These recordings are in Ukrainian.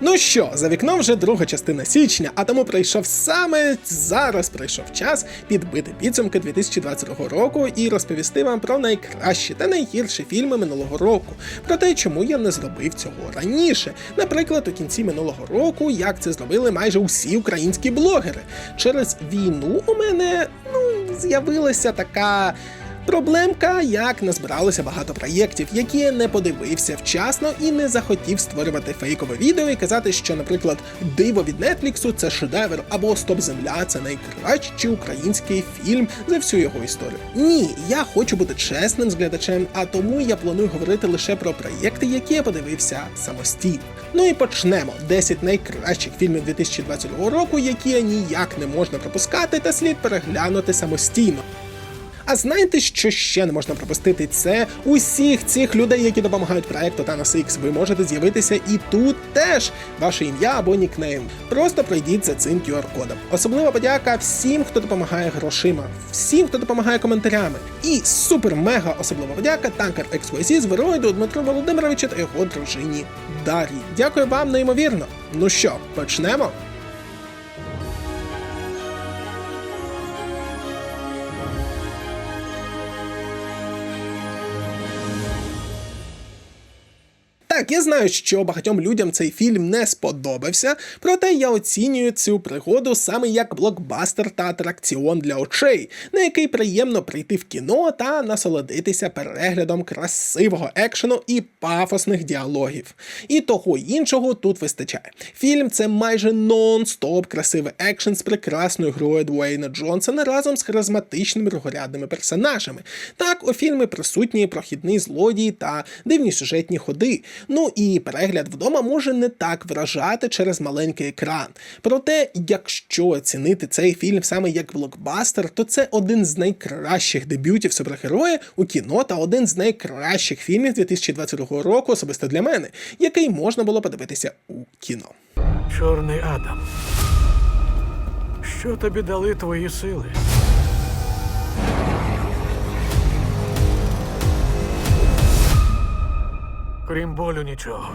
Ну що, за вікном вже друга частина січня, а тому прийшов саме зараз прийшов час підбити підсумки 2022 року і розповісти вам про найкращі та найгірші фільми минулого року, про те, чому я не зробив цього раніше. Наприклад, у кінці минулого року, як це зробили майже усі українські блогери. Через війну у мене ну з'явилася така. Проблемка, як назбиралося багато проєктів, які я не подивився вчасно і не захотів створювати фейкове відео і казати, що, наприклад, диво від Нетфліксу це шедевр, або Стоп Земля це найкращий український фільм за всю його історію. Ні, я хочу бути чесним з глядачем, а тому я планую говорити лише про проєкти, які я подивився самостійно. Ну і почнемо 10 найкращих фільмів 2022 року, які ніяк не можна пропускати, та слід переглянути самостійно. А знаєте, що ще не можна пропустити? Це усіх цих людей, які допомагають проекту Thanos X. Ви можете з'явитися і тут теж ваше ім'я або нікнейм. Просто пройдіть за цим QR-кодом. Особлива подяка всім, хто допомагає грошима, всім, хто допомагає коментарями. І супер-мега особлива подяка танкер XYZ з Вероїду Дмитру Володимировичу та його дружині Дар'ї. Дякую вам неймовірно. Ну що, почнемо? Так, я знаю, що багатьом людям цей фільм не сподобався, проте я оцінюю цю пригоду саме як блокбастер та атракціон для очей, на який приємно прийти в кіно та насолодитися переглядом красивого екшену і пафосних діалогів. І того іншого тут вистачає. Фільм це майже нон-стоп красивий екшен з прекрасною грою Дуейна Джонсона разом з харизматичними другорядними персонажами. Так, у фільмі присутні прохідний злодій та дивні сюжетні ходи. Ну і перегляд вдома може не так вражати через маленький екран. Проте, якщо оцінити цей фільм саме як блокбастер, то це один з найкращих дебютів супергероя у кіно та один з найкращих фільмів 2022 року, особисто для мене, який можна було подивитися у кіно. Чорний Адам. Що тобі дали твої сили? Крім болю нічого.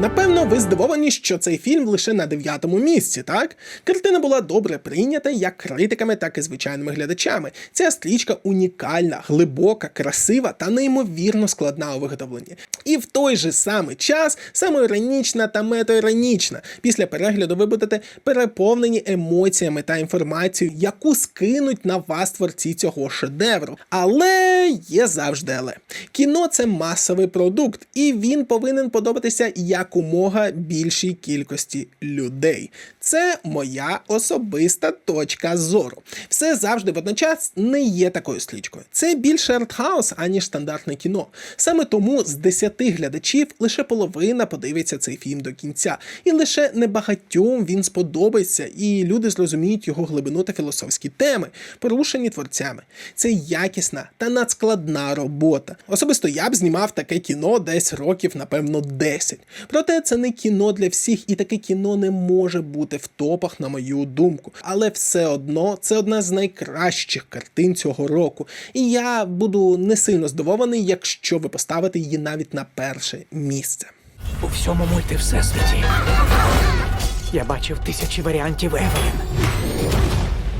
Напевно, ви здивовані, що цей фільм лише на дев'ятому місці, так? Картина була добре прийнята як критиками, так і звичайними глядачами. Ця стрічка унікальна, глибока, красива та неймовірно складна у виготовленні. І в той же самий час самоіронічна та метаіронічна. Після перегляду ви будете переповнені емоціями та інформацією, яку скинуть на вас творці цього шедевру. Але є завжди але. Кіно це масовий продукт, і він повинен подобатися якомога більшій кількості людей. Це моя особиста точка зору. Все завжди водночас не є такою слідкою. Це більше артхаус, аніж стандартне кіно. Саме тому з 10 глядачів лише половина подивиться цей фільм до кінця, і лише небагатьом він сподобається, і люди зрозуміють його глибину та філософські теми, порушені творцями. Це якісна та надскладна робота. Особисто я б знімав таке кіно десь років, напевно, 10. Проте це не кіно для всіх, і таке кіно не може бути в топах, на мою думку. Але все одно це одна з найкращих картин цього року. І я буду не сильно здивований, якщо ви поставите її навіть на перше місце. У всьому мульти всесвіті. Я бачив тисячі варіантів Евелін.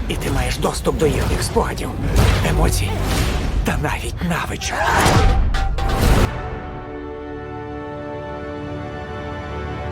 І ти маєш доступ до їхніх спогадів, емоцій та навіть навичок.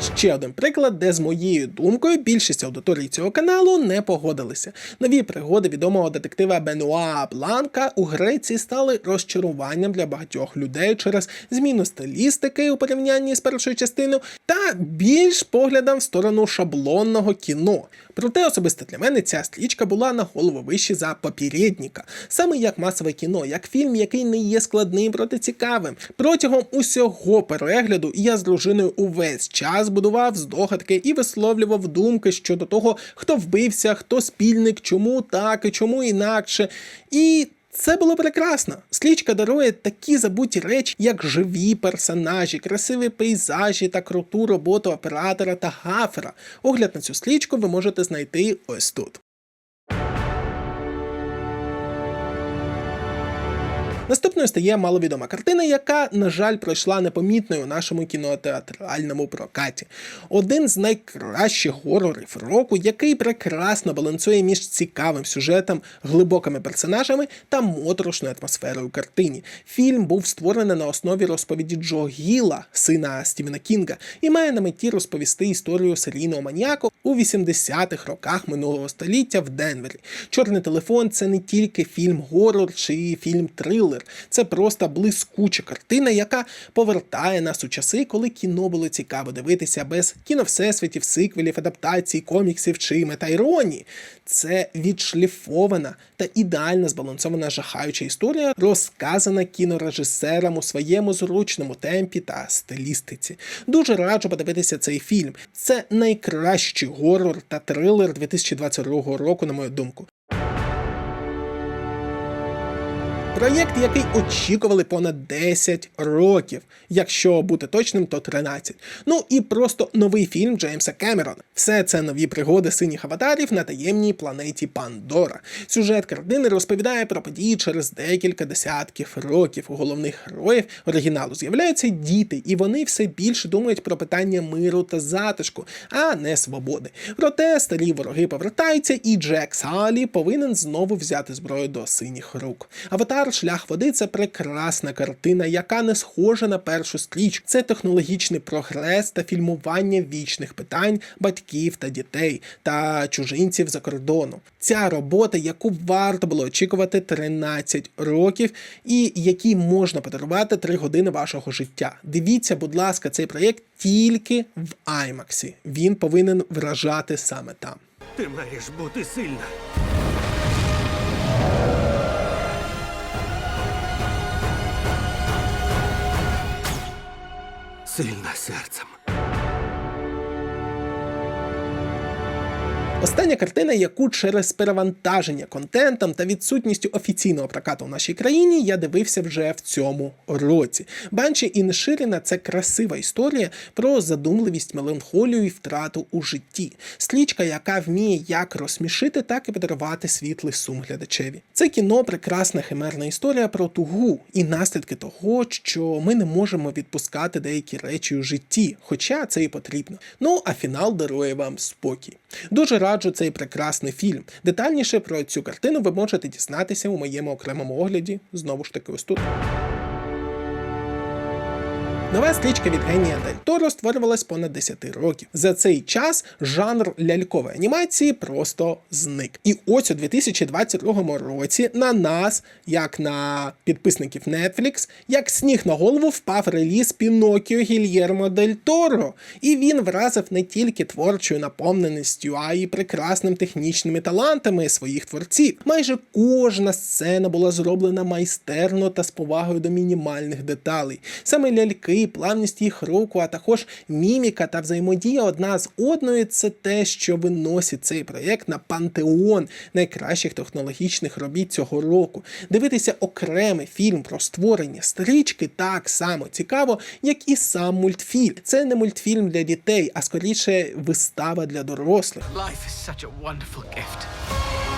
Ще один приклад, де з моєю думкою більшість аудиторії цього каналу не погодилися. Нові пригоди відомого детектива Бенуа Бланка у Греції стали розчаруванням для багатьох людей через зміну стилістики у порівнянні з першою частиною та більш поглядом в сторону шаблонного кіно. Проте особисто для мене ця стрічка була на голову вище за попередника, саме як масове кіно, як фільм, який не є складним, проте цікавим. Протягом усього перегляду я з дружиною увесь час будував здогадки і висловлював думки щодо того, хто вбився, хто спільник, чому так і чому інакше. І це було прекрасно. Слічка дарує такі забуті речі, як живі персонажі, красиві пейзажі та круту роботу оператора та гафера. Огляд на цю слічку ви можете знайти ось тут. Наступною стає маловідома картина, яка, на жаль, пройшла непомітною у нашому кінотеатральному прокаті. Один з найкращих горорів року, який прекрасно балансує між цікавим сюжетом, глибокими персонажами та моторошною атмосферою картині. Фільм був створений на основі розповіді Джо Гіла, сина Стівена Кінга, і має на меті розповісти історію серійного маніаку у 80-х роках минулого століття в Денвері. Чорний телефон це не тільки фільм горор чи фільм трилер, це просто блискуча картина, яка повертає нас у часи, коли кіно було цікаво дивитися без кіновсесвітів, сиквелів, адаптацій, коміксів чи метаіронії. Це відшліфована та ідеально збалансована жахаюча історія, розказана кінорежисером у своєму зручному темпі та стилістиці. Дуже раджу подивитися цей фільм. Це найкращий горор та трилер 2022 року, на мою думку. Проєкт, який очікували понад 10 років, якщо бути точним, то 13. Ну і просто новий фільм Джеймса Кемерона. Все це нові пригоди синіх аватарів на таємній планеті Пандора. Сюжет картини розповідає про події через декілька десятків років. У головних героїв оригіналу з'являються діти, і вони все більше думають про питання миру та затишку, а не свободи. Проте старі вороги повертаються, і Джек Салі повинен знову взяти зброю до синіх рук. Аватар Шлях води це прекрасна картина, яка не схожа на першу стрічку. Це технологічний прогрес та фільмування вічних питань батьків та дітей та чужинців за кордоном. Ця робота, яку варто було очікувати 13 років, і якій можна подарувати 3 години вашого життя. Дивіться, будь ласка, цей проєкт тільки в IMAX. Він повинен вражати саме там. Ти маєш бути сильна. Сильна серцем. Остання картина, яку через перевантаження контентом та відсутністю офіційного прокату в нашій країні я дивився вже в цьому році. Банші Інширіна це красива історія про задумливість, меланхолію і втрату у житті. Стрічка, яка вміє як розсмішити, так і подарувати світлий сум глядачеві. Це кіно прекрасна химерна історія про тугу і наслідки того, що ми не можемо відпускати деякі речі у житті, хоча це і потрібно. Ну а фінал дарує вам спокій. Дуже раджу цей прекрасний фільм. Детальніше про цю картину ви можете дізнатися у моєму окремому огляді. Знову ж таки, ось тут. Нова стрічка від генія Дель Торо створювалась понад 10 років. За цей час жанр лялькової анімації просто зник. І ось у 2022 році на нас, як на підписників Netflix, як сніг на голову впав реліз Пінокіо Гільєрмо Дель Торо. І він вразив не тільки творчою наповненістю, а й прекрасним технічними талантами своїх творців. Майже кожна сцена була зроблена майстерно та з повагою до мінімальних деталей. Саме ляльки, плавність їх руху, а також міміка та взаємодія одна з одною це те, що виносить цей проєкт на пантеон найкращих технологічних робіт цього року. Дивитися окремий фільм про створення стрічки так само цікаво, як і сам мультфільм. Це не мультфільм для дітей, а скоріше вистава для дорослих. Life is such a wonderful gift.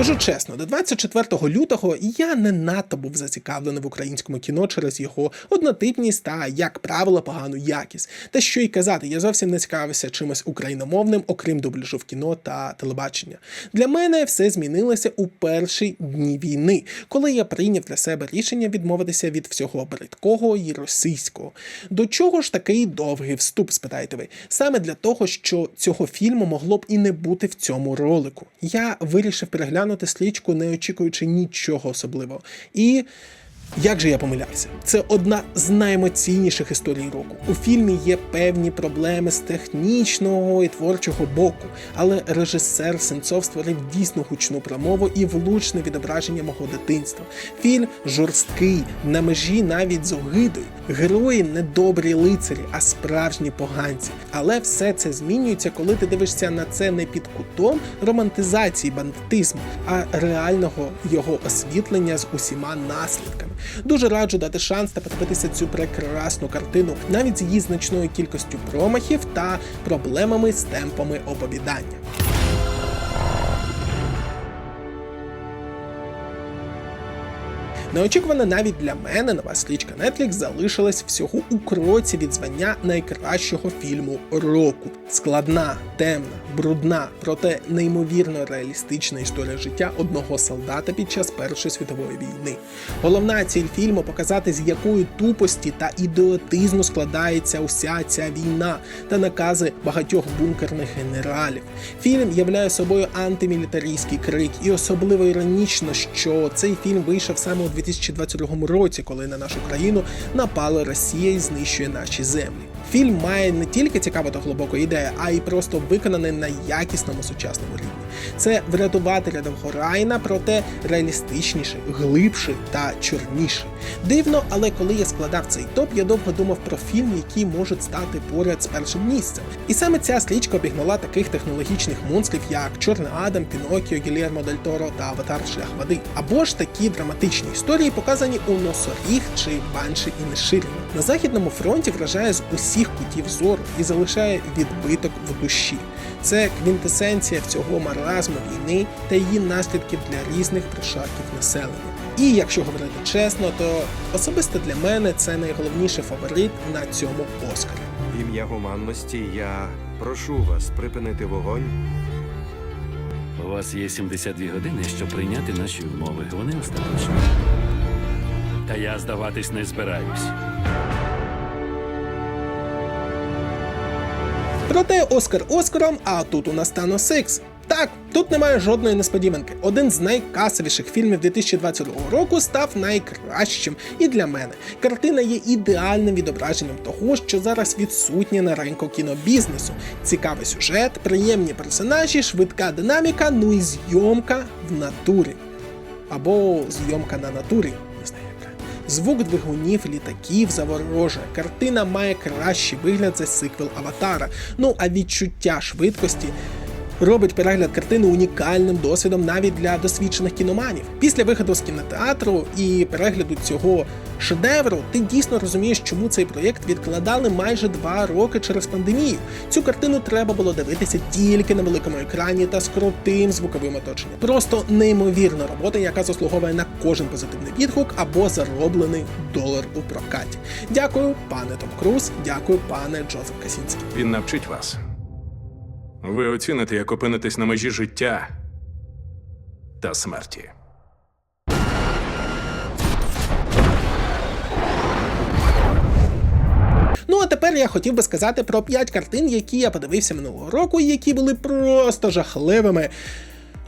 Скажу чесно, до 24 лютого я не надто був зацікавлений в українському кіно через його однотипність та, як правило, погану якість. Та що й казати, я зовсім не цікавився чимось україномовним, окрім дубляжу в кіно та телебачення. Для мене все змінилося у перші дні війни, коли я прийняв для себе рішення відмовитися від всього бридкого і російського. До чого ж такий довгий вступ, спитаєте ви? Саме для того, що цього фільму могло б і не бути в цьому ролику. Я вирішив переглянути слічку, не очікуючи нічого особливого. І як же я помилявся? Це одна з найемоційніших історій року. У фільмі є певні проблеми з технічного і творчого боку, але режисер Сенцов створив дійсно гучну промову і влучне відображення мого дитинства. Фільм жорсткий, на межі навіть з огидою. Герої не добрі лицарі, а справжні поганці. Але все це змінюється, коли ти дивишся на це не під кутом романтизації бандитизму, а реального його освітлення з усіма наслідками. Дуже раджу дати шанс та подивитися цю прекрасну картину, навіть з її значною кількістю промахів та проблемами з темпами оповідання. Неочікувано навіть для мене нова стрічка Netflix залишилась всього у кроці від звання найкращого фільму року. Складна, темна, брудна, проте неймовірно реалістична історія життя одного солдата під час Першої світової війни. Головна ціль фільму показати, з якої тупості та ідіотизму складається уся ця війна та накази багатьох бункерних генералів. Фільм являє собою антимілітаристський крик, і особливо іронічно, що цей фільм вийшов саме у 2022 році, коли на нашу країну напала Росія і знищує наші землі. Фільм має не тільки цікаву та глибоку ідею, а й просто виконаний на якісному сучасному рівні. Це врятувати рядового Райна, проте реалістичніший, глибший та чорніший. Дивно, але коли я складав цей топ, я довго думав про фільм, який можуть стати поряд з першим місцем. І саме ця стрічка обігнала таких технологічних монстрів, як Чорний Адам, Пінокіо, Гільєрмо Дель Торо та Аватар Шлях води. Або ж такі драматичні історії, показані у Носоріг чи Банші і Неширіно. На західному фронті вражає з усіх кутів зору і залишає відбиток в душі. Це квінтесенція всього маразму війни та її наслідків для різних прошарків населення. І якщо говорити чесно, то особисто для мене це найголовніший фаворит на цьому Оскарі. В ім'я гуманності я прошу вас припинити вогонь. У вас є 72 години, щоб прийняти наші умови. Вони остаточні. Та я здаватись не збираюсь. Проте Оскар Оскаром, а тут у нас Thanos Сикс. Так, тут немає жодної несподіванки. Один з найкасовіших фільмів 2022 року став найкращим і для мене. Картина є ідеальним відображенням того, що зараз відсутнє на ринку кінобізнесу. Цікавий сюжет, приємні персонажі, швидка динаміка, ну і зйомка в натурі. Або зйомка на натурі. Звук двигунів літаків заворожує. Картина має кращий вигляд за сиквел Аватара. Ну а відчуття швидкості робить перегляд картини унікальним досвідом навіть для досвідчених кіноманів. Після виходу з кінотеатру і перегляду цього шедевру, ти дійсно розумієш, чому цей проєкт відкладали майже два роки через пандемію. Цю картину треба було дивитися тільки на великому екрані та з крутим звуковим оточенням. Просто неймовірна робота, яка заслуговує на кожен позитивний відгук або зароблений долар у прокаті. Дякую, пане Том Круз, дякую, пане Джозеф Касінський. Він навчить вас. Ви оціните, як опинитесь на межі життя та смерті. Ну а тепер я хотів би сказати про 5 картин, які я подивився минулого року, і які були просто жахливими.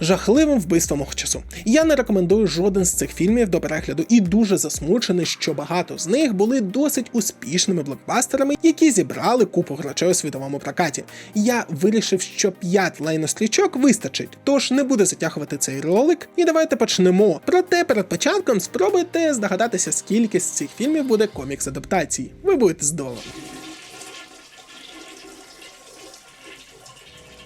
Жахливим вбивством мого часу. Я не рекомендую жоден з цих фільмів до перегляду і дуже засмучений, що багато з них були досить успішними блокбастерами, які зібрали купу грошей у світовому прокаті. Я вирішив, що 5 лайнострічок вистачить, тож не буду затягувати цей ролик. І давайте почнемо. Проте перед початком спробуйте здогадатися, скільки з цих фільмів буде комікс адаптації. Ви будете здоволені.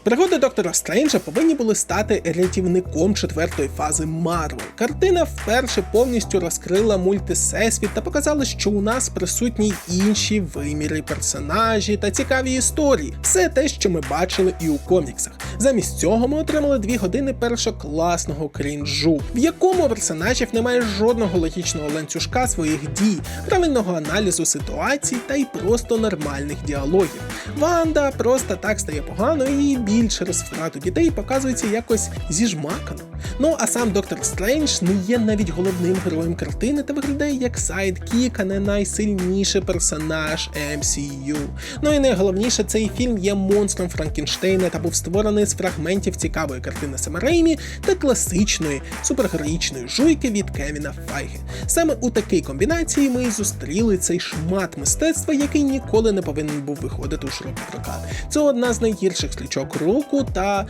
Пригоди доктора Стрейнджа повинні були стати рятівником четвертої фази Марвел. Картина вперше повністю розкрила мультисесвіт та показала, що у нас присутні інші виміри персонажі та цікаві історії. Все те, що ми бачили і у коміксах. Замість цього ми отримали дві години першокласного крінжу, в якому персонажів немає жодного логічного ланцюжка своїх дій, правильного аналізу ситуацій та й просто нормальних діалогів. Ванда просто так стає поганою і біль через втрату дітей показується якось зіжмакано. Ну а сам доктор Стрендж не є навіть головним героєм картини та виглядає як сайдкік, а не найсильніший персонаж MCU. Ну і найголовніше, цей фільм є монстром Франкенштейна та був створений з фрагментів цікавої картини Сема Реймі та класичної супергероїчної жуйки від Кевіна Файги. Саме у такій комбінації ми і зустріли цей шмат мистецтва, який ніколи не повинен був виходити у широкий прокат. Це одна з найгірших стрічок року та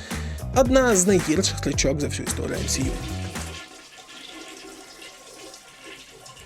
одна з найгірших кличок за всю історію MCU.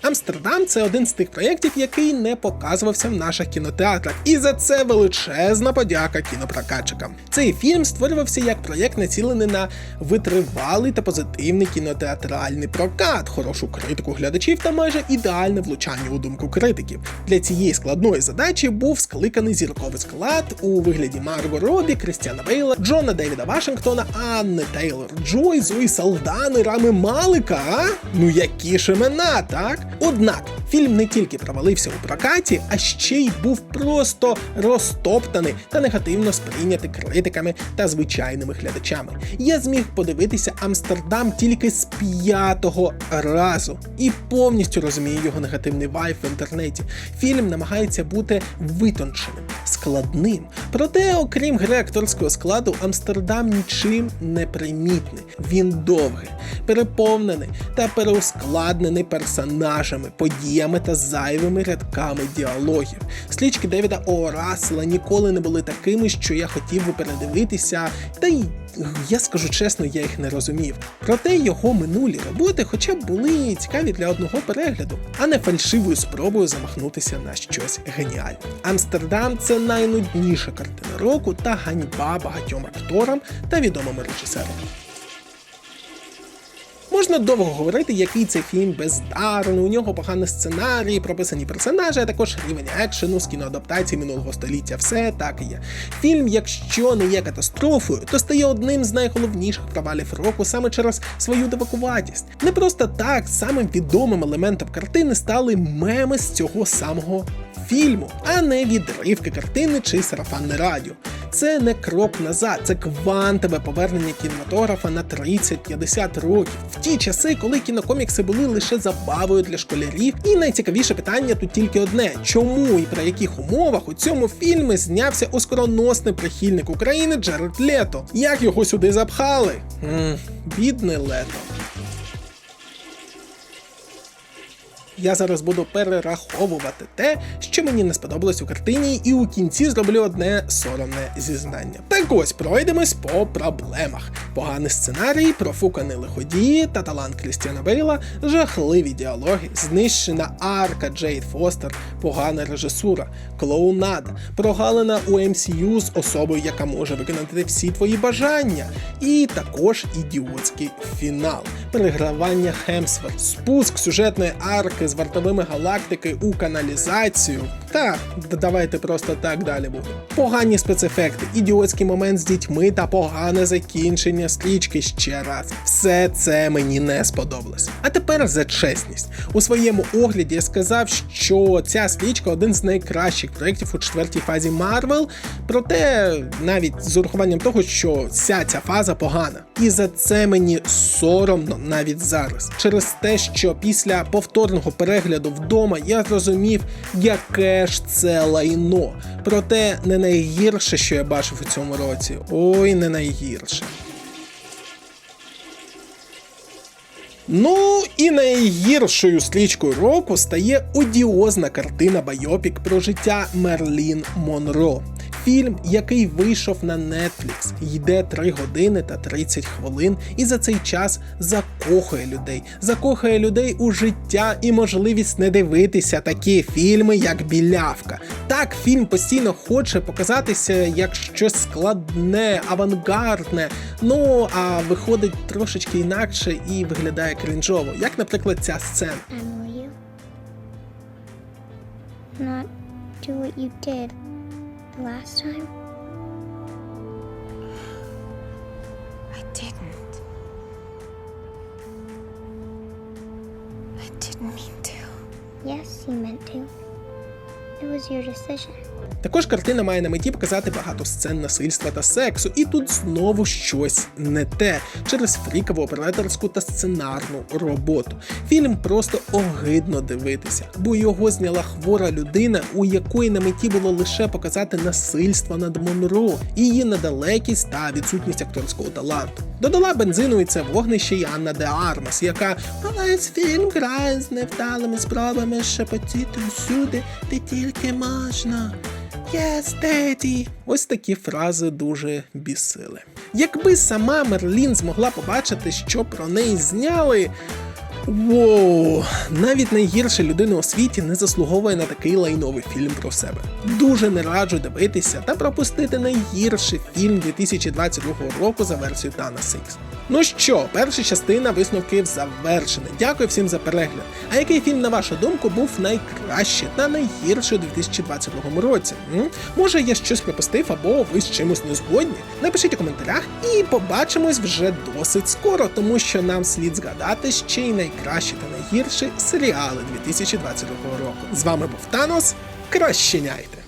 А Амстердам це один з тих проєктів, який не показувався в наших кінотеатрах, і за це величезна подяка кінопрокатчикам. Цей фільм створювався як проєкт, націлений на витривалий та позитивний кінотеатральний прокат, хорошу критику глядачів та майже ідеальне влучання у думку критиків. Для цієї складної задачі був скликаний зірковий склад у вигляді Марго Робі, Крістіана Бейла, Джона Девіда Вашингтона, Анни Тейлор Джой, Зої Салдани, Рами Малика. А? Ну які ж імена, так? Однак фільм не тільки провалився у прокаті, а ще й був просто розтоптаний та негативно сприйнятий критиками та звичайними глядачами. Я зміг подивитися Амстердам тільки з п'ятого разу і повністю розумію його негативний вайб в інтернеті. Фільм намагається бути витонченим, складним. Проте, окрім гри акторського складу, Амстердам нічим не примітний. Він довгий, переповнений та переускладнений персонажами, подіями та зайвими рядками діалогів. Слічки Девіда О. Рассела ніколи не були такими, що я хотів би передивитися, та й я скажу чесно, я їх не розумів. Проте його минулі роботи хоча б були цікаві для одного перегляду, а не фальшивою спробою замахнутися на щось геніальне. Амстердам це найнудніша картина року та ганьба багатьом акторам та відомим режисерам. Можна довго говорити, який цей фільм бездарний, у нього поганий сценарій, прописані персонажі, а також рівень екшену з кіноадаптації минулого століття. Все так і є. Фільм, якщо не є катастрофою, то стає одним з найголовніших провалів року саме через свою дивакуватість. Не просто так самим відомим елементом картини стали меми з цього самого фільму, а не відривки картини чи сарафанне радіо. Це не крок назад, це квантове повернення кінематографа на 30-50 років. В ті часи, коли кінокомікси були лише забавою для школярів, і найцікавіше питання тут тільки одне: чому і при яких умовах у цьому фільмі знявся оскароносний прихильник України Джеред Лето? Як його сюди запхали? М, бідне лето. Я зараз буду перераховувати те, що мені не сподобалось у картині, і у кінці зроблю одне соромне зізнання. Так ось пройдемось по проблемах: поганий сценарій, профуканий лиходії та талант Крістіана Бейла, жахливі діалоги, знищена арка Джейд Фостер, погана режисура, клоунада, прогалина у MCU з особою, яка може виконати всі твої бажання, і також ідіотський фінал, перегравання Хемсворт, спуск сюжетної арки з вартовими галактики у каналізацію. Та давайте просто так далі буде. Погані спецефекти, ідіотський момент з дітьми та погане закінчення стрічки ще раз. Все це мені не сподобалось. А тепер за чесність. У своєму огляді я сказав, що ця стрічка один з найкращих проєктів у четвертій фазі Марвел. Проте навіть з урахуванням того, що вся ця фаза погана. І за це мені соромно навіть зараз. Через те, що після повторного перегляду вдома я зрозумів, яке ж це лайно. Проте не найгірше, що я бачив у цьому році. Ой, не найгірше. Ну і найгіршою стрічкою року стає одіозна картина Байопік про життя Мерлін Монро. Фільм, який вийшов на Netflix, йде 3 години та 30 хвилин, і за цей час закохує людей, закохує людей у життя і можливість не дивитися такі фільми, як Білявка. Так, фільм постійно хоче показатися як щось складне, авангардне. Ну а виходить трошечки інакше і виглядає крінжово, як, наприклад, ця сцена. And not do what you did the last time? I didn't. I didn't mean to. Yes, you meant to. It was your decision. Також картина має на меті показати багато сцен насильства та сексу, і тут знову щось не те через фрікову операторську та сценарну роботу. Фільм просто огидно дивитися, бо його зняла хвора людина, у якої на меті було лише показати насильство над Монро, її недалекість та відсутність акторського таланту. Додала бензину і це вогнище і Анна де Армас, яка весь фільм грає з невдалими спробами шепотіти всюди, де тільки можна. Yes, daddy. Ось такі фрази дуже бісили. Якби сама Мерлін змогла побачити, що про неї зняли. Воу, навіть найгірша людина у світі не заслуговує на такий лайновий фільм про себе. Дуже не раджу дивитися та пропустити найгірший фільм 2022 року за версією Thanos X. Ну що, перша частина висновків завершена. Дякую всім за перегляд. А який фільм, на вашу думку, був найкраще та найгірший у 2022 році? М? Може, я щось пропустив або ви з чимось не згодні? Напишіть у коментарях і побачимось вже досить скоро, тому що нам слід згадати ще й найкращі та найгірші серіали 2022 року. З вами був Танос. Кращеняйте!